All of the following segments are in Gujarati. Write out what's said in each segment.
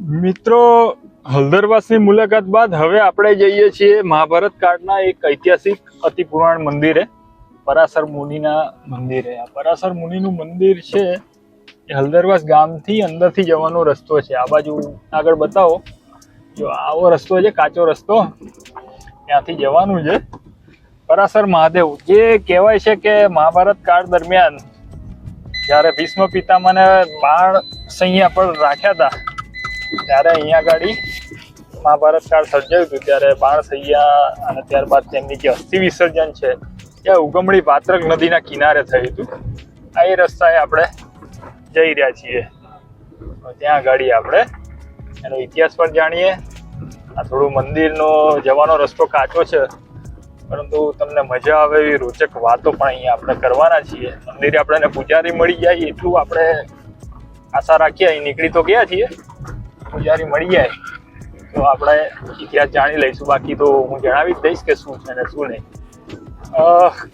મિત્રો, હલદરવાસની મુલાકાત બાદ હવે આપણે જઈએ છીએ મહાભારત કાળના એક ઐતિહાસિક અતિ પુરાણ મંદિરે પરાસર મુનિના મંદિરે. આ પરાસર મુનિનું મંદિર છે એ હલદરવાસ ગામથી અંદરથી જવાનો રસ્તો છે. આ બાજુ આગળ બતાવો. જો આવો રસ્તો છે, કાચો રસ્તો, ત્યાંથી જવાનું છે. પરાસર મહાદેવ, જે કહેવાય છે કે મહાભારત કાળ દરમિયાન જ્યારે ભીષ્મ પિતામાને બાણ સૈયા પર રાખ્યા હતા ત્યારે અહીંયા ગાડી મહાભારત કાળ સર્જાયું હતું. ત્યારે બાણ સૈયા અને ત્યારબાદ તેમની જે અસ્થિ વિસર્જન છે, એ ઉગમણી ભાત્રક નદીના કિનારે થયું હતું. આ એ રસ્તાએ આપણે જઈ રહ્યા છીએ. ત્યાં ગાડી આપણે, એનો ઇતિહાસ પણ જાણીએ. આ થોડું મંદિરનો જવાનો રસ્તો કાચો છે, પરંતુ તમને મજા આવે એવી રોચક વાતો પણ અહીંયા આપણે કરવાના છીએ. મંદિરે આપણે પૂજારી મળી જાય એટલું આપણે આશા રાખીએ. અહીં નીકળી તો ગયા છીએ. પૂજારી મળી જાય તો આપણે ઇતિહાસ જાણી લઈશું. બાકી તો હું જણાવી જ દઈશ કે શું છે અને શું નહીં.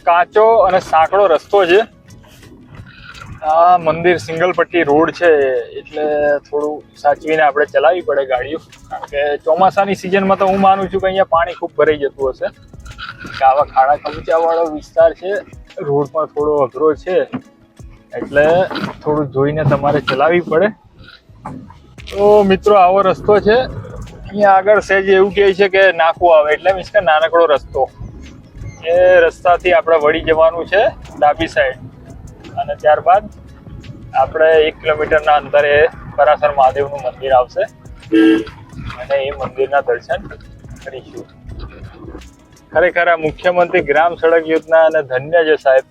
કાચો અને સાંકડો રસ્તો છે. આ મંદિર સિંગલ પટ્ટી રોડ છે એટલે થોડું સાચવીને આપણે ચલાવવી પડે ગાડીઓ. કારણ કે ચોમાસાની સિઝનમાં તો હું માનું છું કે અહીંયા પાણી ખૂબ ભરાઈ જતું હશે. આવા ખાડા ખમચાવાળો વિસ્તાર છે. રોડ પણ થોડો અઘરો છે. એટલે થોડું જોઈને તમારે ચલાવવી પડે. તો મિત્રો, આવો રસ્તો છે. અહીંયા આગળ સહેજ એવું કહે છે કે નાકું આવે, એટલે મીન્સ કે નાનકડો રસ્તો. એ રસ્તાથી આપણે વળી જવાનું છે ડાબી સાઈડ અને ત્યારબાદ આપણે એક કિલોમીટરના અંતરે પરાસર મહાદેવનું મંદિર આવશે. અને એ મંદિરના દર્શન કરીશું. ખરેખર આ મુખ્યમંત્રી ગ્રામ સડક યોજના અને ધન્ય છે સાહેબ.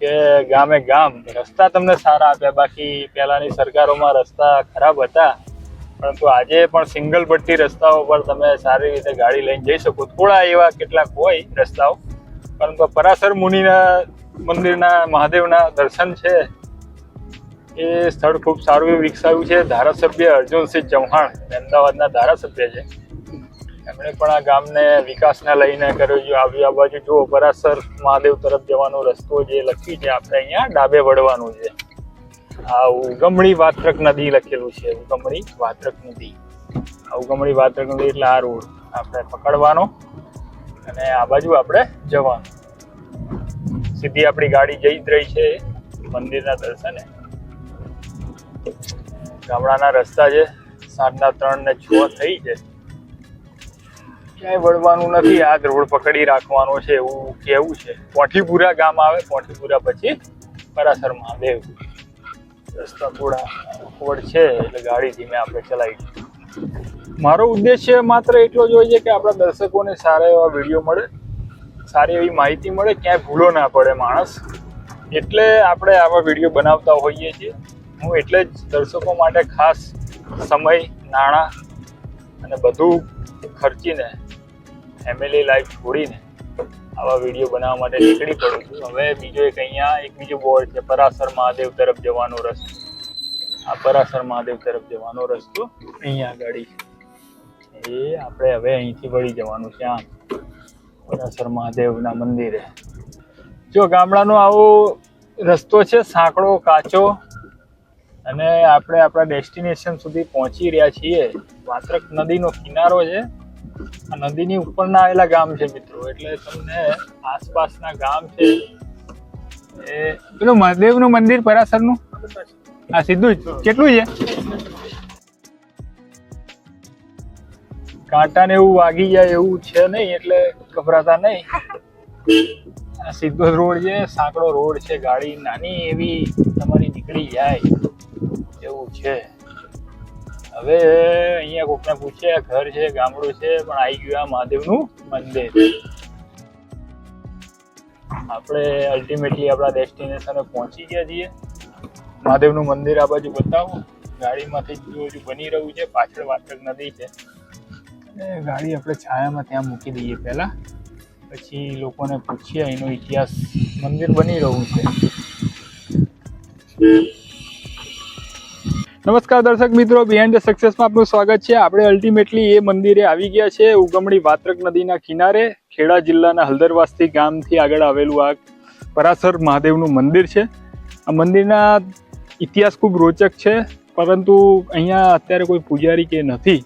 કે ગામે ગામ રસ્તા તમને સારા આપ્યા. બાકી પહેલાંની સરકારોમાં રસ્તા ખરાબ હતા. પરંતુ આજે પણ સિંગલ પટ્ટી રસ્તાઓ પર તમે સારી રીતે ગાડી લઈને જઈ શકો. થોડા એવા કેટલાક હોય રસ્તાઓ. પરંતુ પરાસર મુનિના મંદિરના મહાદેવના દર્શન છે. એ સ્થળ ખૂબ સારું એવું વિકસાવ્યું છે. ધારાસભ્ય અર્જુનસિંહ ચૌહાણ, અમદાવાદના ધારાસભ્ય છે. એમણે પણ આ ગામને વિકાસને લઈને કર્યું છે. આવી આ બાજુ જુઓ પરાસર મહાદેવ તરફ જવાનો રસ્તો જે લખ્યું છે આપણે અહીંયા, ડાબે વળવાનું છે. આ ઉગમણી વાત્રક નદી લખેલું છે, ઉગમણી વાત્રક નદી. આ ઉગમણી વાત્રક નદી એટલે આ રોડ. આપણે પકડવાનો અને આ બાજુ આપણે જવાનું. સીધી આપણી ગાડી જઈ જ રહી છે મંદિરના દર્શને. ગામડાના રસ્તા છે સાંજના ત્રણ ને છ થઈ છે. ક્યાંય વળવાનું નથી, આ જ રોડ પકડી રાખવાનો છે એવું કેવું છે. પોઠીપુરા ગામ આવે, પોઠીપુરા પછી પરાશર મહાદેવ. રસ્તા થોડા ઓડ છે એટલે ગાડી ધીમે આપણે ચલાવી મારો ઉદ્દેશ્ય માત્ર એટલો જ હોય છે કે આપણા દર્શકોને સારા એવા વીડિયો મળે, સારી એવી માહિતી મળે, ક્યાંય ભૂલો ના પડે માણસ. એટલે આપણે આવા વીડિયો બનાવતા હોઈએ છીએ. હું એટલે જ દર્શકો માટે ખાસ સમય, નાણાં અને બધું ખર્ચીને ફેમિલી લાઈફ છોડીને આવા વીડિયો બનાવવા માટે નીકળી પડું છું. હવે બીજો એક અહીંયા એક બીજો બોર્ડ છે, પરાસર મહાદેવ તરફ જવાનો રસ્તો. આ પરાસર મહાદેવ તરફ જવાનો રસ્તો અહીંયા આગળ એ આપણે હવે અહીંથી વળી જવાનું છે, આમ. પરાસર મહાદેવના મંદિરે. જો ગામડાનો આવો રસ્તો છે, સાંકડો, કાચો, અને આપણે આપણા ડેસ્ટિનેશન સુધી પહોંચી રહ્યા છીએ. વાત્રક નદીનો કિનારો છે. નદીની ઉપરના આવેલા ગામ છે મિત્રો. એટલે તમને આસપાસના ગામ છે એ પેલું મહાદેવનું મંદિર પરાસરનું? હા સીધું જ. કેટલું છે? કાંટાને એવું વાગી જાય એવું છે નહીં એટલે ગભરાતા નહીં. આ સીધો રોડ છે સાંકડો રોડ છે ગાડી નાની એવી તમારી નીકળી જાય એવું છે. હવે અહીંયા કોકને પૂછે ઘર છે, ગામડું છે, પણ આવી ગયું આ મહાદેવનું મંદિર. આપણે અલ્ટિમેટલી આપણા ડેસ્ટિનેશને પહોંચી ગયા છીએ. મહાદેવનું મંદિર આ બાજુ બતાવો. ગાડીમાંથી જો બની રહ્યું છે, પાછળ વાત્રક નદી છે. અને ગાડી આપણે છાયામાં ત્યાં મૂકી દઈએ પહેલાં. પછી લોકોને પૂછીએ એનો ઇતિહાસ મંદિર બની રહ્યું છે. નમસ્કાર દર્શક મિત્રો બિહાઇન્ડ ધ સક્સેસમાં આપનું સ્વાગત છે. આપણે અલ્ટિમેટલી એ મંદિરે આવી ગયા છે, ઉગમણી વાત્રક નદીના કિનારે, ખેડા જિલ્લાના હલદરવાસથી ગામથી આગળ આવેલું આ પરાસર મહાદેવનું મંદિર છે. આ મંદિરના ઇતિહાસ ખૂબ રોચક છે, પરંતુ અહીંયા અત્યારે કોઈ પૂજારી કે નથી,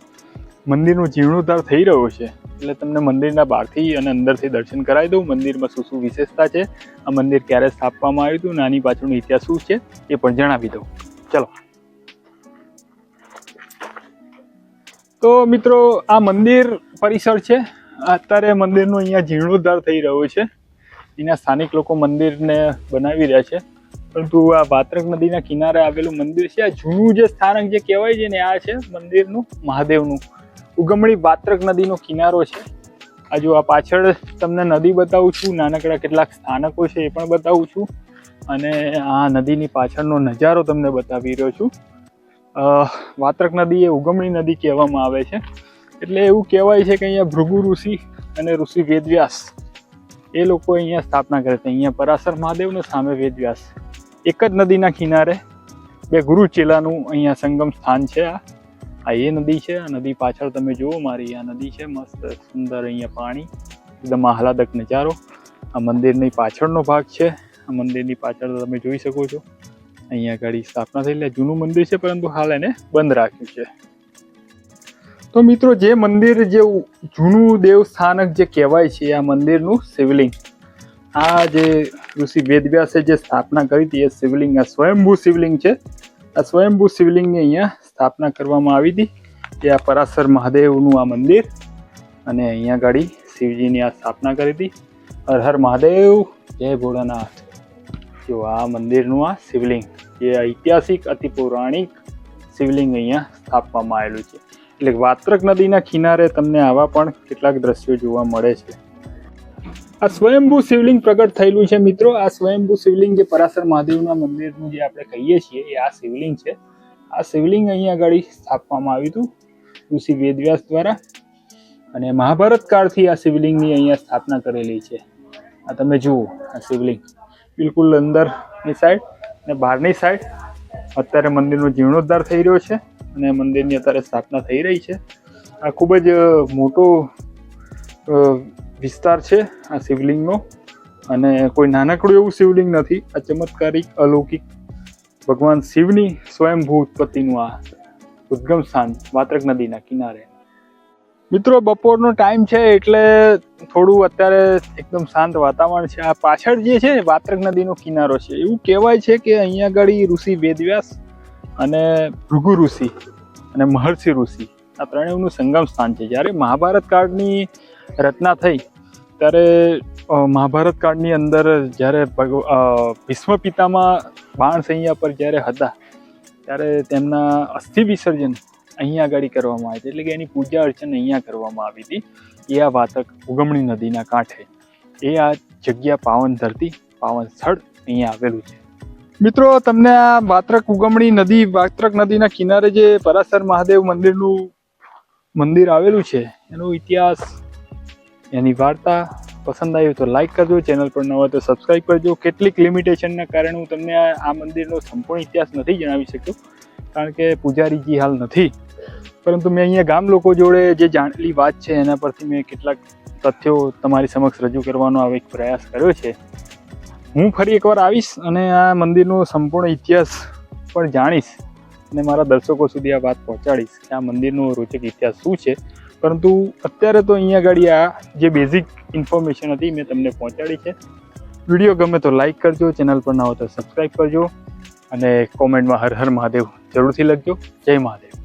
મંદિરનું જીર્ણોદ્ધાર થઈ રહ્યો છે. એટલે તમને મંદિરના બહારથી અને અંદરથી દર્શન કરાવી દઉં. મંદિરમાં શું શું વિશેષતા છે, આ મંદિર ક્યારે સ્થાપવામાં આવ્યું હતું અને આની પાછળનો ઇતિહાસ શું છે, એ પણ જણાવી દઉં. ચલો. તો મિત્રો, આ મંદિર પરિસર છે. અત્યારે મંદિરનો અહીંયા જીર્ણોદ્ધાર થઈ રહ્યો છે. એના સ્થાનિક લોકો મંદિરને બનાવી રહ્યા છે. પરંતુ આ વાત્રક નદીના કિનારે આવેલું મંદિર છે. આ જૂનું જે સ્થાનક જે કહેવાય છે ને, આ છે મંદિરનું, મહાદેવનું. ઉગમણી વાત્રક નદીનો કિનારો છે. આ જો આ પાછળ તમને નદી બતાવું છું, નાનકડા કેટલાક સ્થાનકો છે એ પણ બતાવું છું. અને આ નદીની પાછળનો નજારો તમને બતાવી રહ્યો છું. વાત્રક નદી એ ઉગમણી નદી કહેવામાં આવે છે. એટલે એવું કહેવાય છે કે અહીંયા ભૃગુ ઋષિ અને ઋષિ વેદવ્યાસ એ લોકો અહીંયા સ્થાપના કરે છે. અહીંયા પરાશર મહાદેવને સામે વેદવ્યાસ. એક જ નદીના કિનારે બે ગુરુ ચેલાનું અહીંયા સંગમ સ્થાન છે. આ આ એ નદી છે. આ નદી પાછળ તમે જુઓ, મારી આ નદી છે. મસ્ત, સુંદર અહીંયા પાણી, એકદમ આહલાદક નજારો. આ મંદિરની પાછળનો ભાગ છે. આ મંદિરની પાછળ તમે જોઈ શકો છો. અહીંયા આગળ સ્થાપના આ જૂનું મંદિર છે, પરંતુ હાલ એને બંધ રાખ્યું છે. તો મિત્રો, જે મંદિર જે જૂનું દેવસ્થાનક જે કહેવાય છે, આ મંદિરનું શિવલિંગ. આ જે ઋષિ વેદવ્યાસે જે સ્થાપના કરી હતી, એ શિવલિંગ, આ સ્વયંભૂ શિવલિંગ છે. આ સ્વયંભૂ શિવલિંગની અહીંયા સ્થાપના કરવામાં આવી હતી એ આ પરાશર મહાદેવનું આ મંદિર અને અહીંયા ગાડી શિવજીની આ સ્થાપના કરી હતી. હર હર મહાદેવ, જય ભોળાનાથ. જો આ મંદિરનું આ શિવલિંગ. જે ઐતિહાસિક અતિ પૌરાણિક શિવલિંગ અહીંયા સ્થાપવામાં આવેલું છે. એટલે વાત્રક નદીના કિનારે તમને આવા પણ કેટલાક દ્રશ્યો જોવા મળે છે. આ સ્વયંભૂ શિવલિંગ પ્રગટ થયેલું છે મિત્રો. આ સ્વયંભૂ શિવલિંગ જે પરાશર મહાદેવના મંદિરનું જે આપણે કહીએ છીએ, એ આ શિવલિંગ છે. આ શિવલિંગ અહીંયા આગળ સ્થાપવામાં આવ્યું હતું ઋષિ વેદવ્યાસ દ્વારા. અને મહાભારત કાળથી આ શિવલિંગની અહીંયા સ્થાપના કરેલી છે. આ તમે જુઓ આ શિવલિંગ. બિલકુલ અંદરની સાઈડ અને બહારની સાઈડ અત્યારે મંદિરનો જીર્ણોદ્ધાર થઈ રહ્યો છે અને મંદિરની અત્યારે સ્થાપના થઈ રહી છે. આ ખૂબ જ મોટો વિસ્તાર છે આ શિવલિંગનો અને કોઈ નાનકડું એવું શિવલિંગ નથી. આ ચમત્કારિક, અલૌકિક ભગવાન શિવની સ્વયંભૂ ઉત્પત્તિનું આ ઉદ્ગમ સ્થાન, વાત્રક નદીના કિનારે. મિત્રો, બપોરનો ટાઈમ છે એટલે થોડું અત્યારે એકદમ શાંત વાતાવરણ છે. આ પાછળ જે છે વાત્રક નદીનો કિનારો છે, એવું કહેવાય છે કે અહીંયા આગળ ઋષિ વેદવ્યાસ અને ભૃગુ ઋષિ અને મહર્ષિ ઋષિ, આ ત્રણેયનું સંગમ સ્થાન છે. જ્યારે મહાભારત કાળની રચના થઈ, ત્યારે મહાભારત કાળની અંદર જ્યારે ભીષ્મ પિતામાં બાણ સંહિયા પર જ્યારે હતા, ત્યારે તેમના અસ્થિ વિસર્જન અહીંયા આગળ કરવામાં આવે છે એટલે કે એની પૂજા અર્ચના અહીંયા કરવામાં આવી હતી. એ આ વાતક ઉગમણી નદીના કાંઠે. એ આ જગ્યા પાવન ધરતી, પાવન સ્થળ અહીંયા આવેલું છે. મિત્રો, તમને આ વાત્રક ઉગમણી નદી વાત્રક નદીના કિનારે જે પરાસર મહાદેવ મંદિરનું મંદિર આવેલું છે, એનો ઇતિહાસ, એની વાર્તા પસંદ આવ્યું તો લાઈક કરજો, ચેનલ પર ન હોય તો સબસ્ક્રાઈબ કરજો. કેટલીક લિમિટેશનના કારણે હું તમને આ મંદિરનો સંપૂર્ણ ઇતિહાસ નથી જણાવી શક્યો, કારણ કે પૂજારીજી હાલ નથી. પરંતુ મેં અહીંયા ગામ લોકો જોડે જે જાણેલી વાત છે, એના પરથી મેં કેટલાક તથ્યો તમારી સમક્ષ રજૂ કરવાનો આ એક પ્રયાસ કર્યો છે. હું ફરી એકવાર આવીશ અને આ મંદિરનો સંપૂર્ણ ઇતિહાસ પણ જાણીશ અને મારા દર્શકો સુધી આ વાત પહોંચાડીશ કે આ મંદિરનો રોચક ઇતિહાસ શું છે. પરંતુ અત્યારે તો અહીંયા આગળ આ જે બેઝિક ઇન્ફોર્મેશન હતી મેં તમને પહોંચાડી છે. વીડિયો ગમે તો લાઇક કરજો ચેનલ પર ના હો તો સબસ્ક્રાઈબ કરજો અને કોમેન્ટમાં હર હર મહાદેવ જરૂરથી લખજો. જય મહાદેવ.